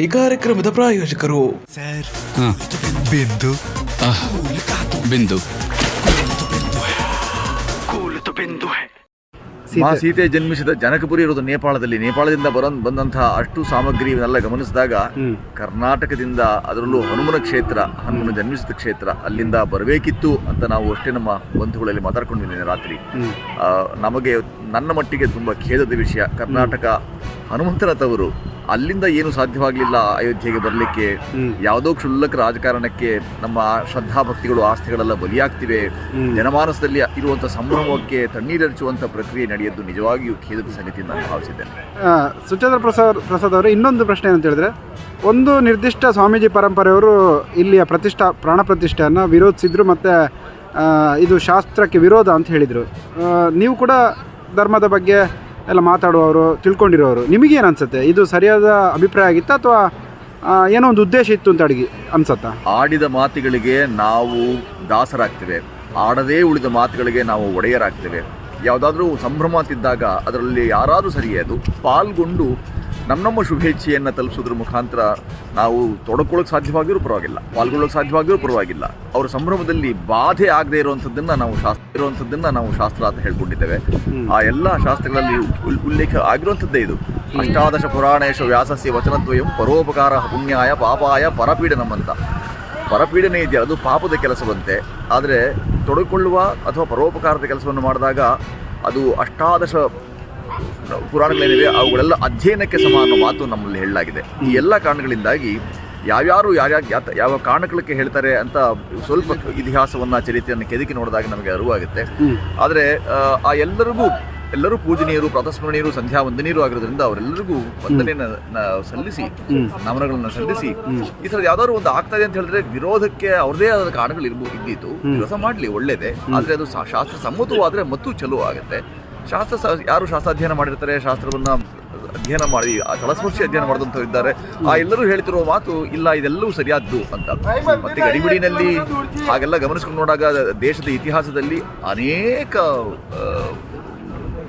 ಈ ಕಾರ್ಯಕ್ರಮದ ಪ್ರಾಯೋಜಕರು. ಬಿಂದು. ಬಿಂದು. ಮಾ ಸೀತೆ ಜನ್ಮಿಸಿದ ಜನಕಪುರಿ ಇರೋದು ನೇಪಾಳದಲ್ಲಿ. ನೇಪಾಳದಿಂದ ಬರ ಬಂದಂತಹ ಅಷ್ಟು ಸಾಮಗ್ರಿ ಇವನ್ನೆಲ್ಲ ಗಮನಿಸಿದಾಗ ಕರ್ನಾಟಕದಿಂದ ಅದರಲ್ಲೂ ಹನುಮನ ಕ್ಷೇತ್ರ ಹನುಮನ ಜನ್ಮಿಸಿದ ಕ್ಷೇತ್ರ ಅಲ್ಲಿಂದ ಬರಬೇಕಿತ್ತು ಅಂತ ನಾವು ಅಷ್ಟೇ ನಮ್ಮ ಬಂಧುಗಳಲ್ಲಿ ಮಾತಾಡ್ಕೊಂಡಿದ್ದೇನೆ ರಾತ್ರಿ. ನಮಗೆ ನನ್ನ ಮಟ್ಟಿಗೆ ತುಂಬ ಖೇದದ ವಿಷಯ. ಕರ್ನಾಟಕ ಹನುಮಂತನ ತವರು ಅಲ್ಲಿಂದ ಏನು ಸಾಧ್ಯವಾಗಲಿಲ್ಲ ಅಯೋಧ್ಯೆಗೆ ಬರಲಿಕ್ಕೆ? ಯಾವುದೋ ಕ್ಷುಲ್ಲಕ ರಾಜಕಾರಣಕ್ಕೆ ನಮ್ಮ ಶ್ರದ್ಧಾಭಕ್ತಿಗಳು ಆಸ್ತಿಗಳೆಲ್ಲ ಬಲಿಯಾಗ್ತಿವೆ. ಜನಮಾನಸದಲ್ಲಿ ಇರುವಂಥ ಸಂಭ್ರಮಕ್ಕೆ ತಣ್ಣೀರರಿಸುವಂಥ ಪ್ರಕ್ರಿಯೆ ನಡೆಯದ್ದು ನಿಜವಾಗಿಯೂ ಖೇದದ ಸಂಗತಿ ನಾನು ಭಾವಿಸಿದ್ದೇನೆ. ಸುಚಂದ್ರ ಸುಚೇಂದ್ರ ಪ್ರಸಾದ್ ಪ್ರಸಾದ್ ಅವರು ಇನ್ನೊಂದು ಪ್ರಶ್ನೆ ಅಂತ ಹೇಳಿದ್ರೆ ಒಂದು ನಿರ್ದಿಷ್ಟ ಸ್ವಾಮೀಜಿ ಪರಂಪರೆಯವರು ಇಲ್ಲಿಯ ಪ್ರತಿಷ್ಠಾ ಪ್ರಾಣ ಪ್ರತಿಷ್ಠೆಯನ್ನು ವಿರೋಧಿಸಿದ್ರು ಮತ್ತು ಇದು ಶಾಸ್ತ್ರಕ್ಕೆ ವಿರೋಧ ಅಂತ ಹೇಳಿದರು. ನೀವು ಕೂಡ ಧರ್ಮದ ಬಗ್ಗೆ ಎಲ್ಲ ಮಾತಾಡುವವರು, ತಿಳ್ಕೊಂಡಿರೋರು. ನಿಮಗೇನು ಅನ್ಸುತ್ತೆ? ಇದು ಸರಿಯಾದ ಅಭಿಪ್ರಾಯ ಆಗಿತ್ತಾ ಅಥವಾ ಏನೋ ಒಂದು ಉದ್ದೇಶ ಇತ್ತು ಅಂತ ಅಡಿಗೆ ಅನ್ಸತ್ತಾ? ಆಡಿದ ಮಾತುಗಳಿಗೆ ನಾವು ದಾಸರಾಗ್ತೇವೆ. ಆಡದೇ ಉಳಿದ ಮಾತುಗಳಿಗೆ ನಾವು ಒಡೆಯರಾಗ್ತೇವೆ. ಯಾವುದಾದ್ರೂ ಸಂಭ್ರಮ ಅಂತಿದ್ದಾಗ ಅದರಲ್ಲಿ ಯಾರಾದರೂ ಸರಿಯೇ ಅದು. ಪಾಲ್ಗೊಂಡು ನಮ್ಮ ನಮ್ಮ ಶುಭೇಚ್ಛೆಯನ್ನು ತಲುಪಿಸೋದ್ರ ಮುಖಾಂತರ ನಾವು ತೊಡಕೊಳ್ಳೋಕೆ ಸಾಧ್ಯವಾಗಿರೋ ಪರವಾಗಿಲ್ಲ ಪಾಲ್ಗೊಳ್ಳೋಕೆ ಸಾಧ್ಯವಾಗಿರೋ ಪರವಾಗಿಲ್ಲ. ಅವರ ಸಂಭ್ರಮದಲ್ಲಿ ಬಾಧೆ ಆಗದೆ ಇರುವಂಥದ್ದನ್ನು ನಾವು ಶಾಸ್ತ್ರ ಇರುವಂಥದ್ದನ್ನು ನಾವು ಶಾಸ್ತ್ರ ಅಂತ ಹೇಳ್ಕೊಂಡಿದ್ದೇವೆ. ಆ ಎಲ್ಲ ಶಾಸ್ತ್ರಗಳಲ್ಲಿ ಉಲ್- ಉಲ್ಲೇಖ ಆಗಿರುವಂಥದ್ದೇ ಇದು. ಅಷ್ಟಾದಶ ಪುರಾಣೇಶ ವ್ಯಾಸಸ್ಯ ವಚನದ್ವಯಂ ಪರೋಪಕಾರ ಪುಣ್ಯಾಯ ಪಾಪಾಯ ಪರಪೀಡನಂ ಅಂತ. ಪರಪೀಡನೆ ಇದೆಯಾ? ಅದು ಪಾಪದ ಕೆಲಸವಂತೆ. ಆದರೆ ತೊಡಕೊಳ್ಳುವ ಅಥವಾ ಪರೋಪಕಾರದ ಕೆಲಸವನ್ನು ಮಾಡಿದಾಗ ಅದು ಅಷ್ಟಾದಶ ಪುರಾಣಗಳೇನಿವೆ ಅವುಗಳೆಲ್ಲ ಅಧ್ಯಯನಕ್ಕೆ ಸಮ ಅನ್ನೋ ಮಾತು ನಮ್ಮಲ್ಲಿ ಹೇಳಲಾಗಿದೆ. ಈ ಎಲ್ಲ ಕಾರಣಗಳಿಂದಾಗಿ ಯಾವ್ಯಾರು ಯಾರ್ಯಾರು ಯಾತ ಯಾವ ಕಾರಣಗಳಿಗೆ ಹೇಳ್ತಾರೆ ಅಂತ ಸ್ವಲ್ಪ ಇತಿಹಾಸವನ್ನು ಚರಿತ್ರೆಯನ್ನು ಕೆದಕಿ ನೋಡಿದಾಗ ನಮಗೆ ಅರಿವಾಗುತ್ತೆ. ಆದರೆ ಆ ಎಲ್ಲರಿಗೂ ಎಲ್ಲರೂ ಪೂಜನೀಯರು ಪ್ರಾತಸ್ಮರಣೀಯರು ಸಂಧ್ಯಾ ವಂದನೀಯರು ಆಗಿರೋದ್ರಿಂದ ಅವರೆಲ್ಲರಿಗೂ ವಂದನೆಯನ್ನು ಸಲ್ಲಿಸಿ ನಮನಗಳನ್ನು ಸಲ್ಲಿಸಿ ಈ ಥರದ ಯಾವ್ದಾದ್ರು ಒಂದು ಆಗ್ತಾ ಇದೆ ಅಂತ ಹೇಳಿದ್ರೆ ವಿರೋಧಕ್ಕೆ ಅವ್ರದೇ ಆದ ಕಾರಣಗಳು ಇರ್ಬೋದು ಇದ್ದಿತ್ತು ವಿರೋಧ ಮಾಡಲಿ ಒಳ್ಳೇದೇ. ಆದರೆ ಅದು ಶಾಸ್ತ್ರ ಸಮ್ಮತವಾದರೆ ಮತ್ತೂ ಚಲೋ ಆಗುತ್ತೆ. ಶಾಸ್ತ್ರ ಯಾರು ಶಾಸ್ತ್ರ ಅಧ್ಯಯನ ಮಾಡಿರ್ತಾರೆ ಶಾಸ್ತ್ರವನ್ನ ಅಧ್ಯಯನ ಮಾಡಿ ಆ ತಳಸ್ಪರ್ಶಿ ಅಧ್ಯಯನ ಮಾಡಿದಂಥವ್ರು ಇದ್ದಾರೆ. ಆ ಎಲ್ಲರೂ ಹೇಳ್ತಿರೋ ಮಾತು ಇಲ್ಲ ಇದೆಲ್ಲವೂ ಸರಿಯಾದ್ದು ಅಂತ. ಮತ್ತೆ ಗಡಿಬಿಡಿನಲ್ಲಿ ಹಾಗೆಲ್ಲ ಗಮನಿಸ್ಕೊಂಡು ನೋಡಾಗ ದೇಶದ ಇತಿಹಾಸದಲ್ಲಿ ಅನೇಕ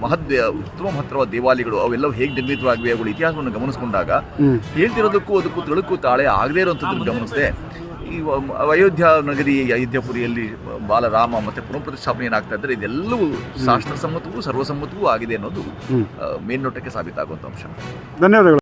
ಮಹದ್ ಉತ್ತಮ ಮಹತ್ತರವಾದ ದೇವಾಲಯಗಳು ಅವೆಲ್ಲವೂ ಹೇಗೆ ನಿರ್ಮಿತವಾಗಿವೆ ಅವುಗಳ ಇತಿಹಾಸವನ್ನು ಗಮನಿಸ್ಕೊಂಡಾಗ ಹೇಳ್ತಿರೋದಕ್ಕೂ ಅದಕ್ಕೂ ತಿಳುಕು ತಾಳೆ ಆಗದೇ ಇರುವಂಥದ್ದನ್ನು ಗಮನಿಸಿದೆ. ಈ ಅಯೋಧ್ಯ ನಗರಿ ಅಯೋಧ್ಯಪುರಿಯಲ್ಲಿ ಬಾಲರಾಮ ಮತ್ತೆ ಪುನಃಪ್ರತಿಷ್ಠಾಪನೆ ಏನಾಗ್ತಾ ಇದ್ದಾರೆ ಇದೆಲ್ಲವೂ ಶಾಸ್ತ್ರಸಮ್ಮತವೂ ಸರ್ವಸಮ್ಮತವೂ ಆಗಿದೆ ಅನ್ನೋದು ಮೇಲ್ನೋಟಕ್ಕೆ ಸಾಬೀತಾಗುವಂಥ ಅಂಶ. ಧನ್ಯವಾದಗಳು.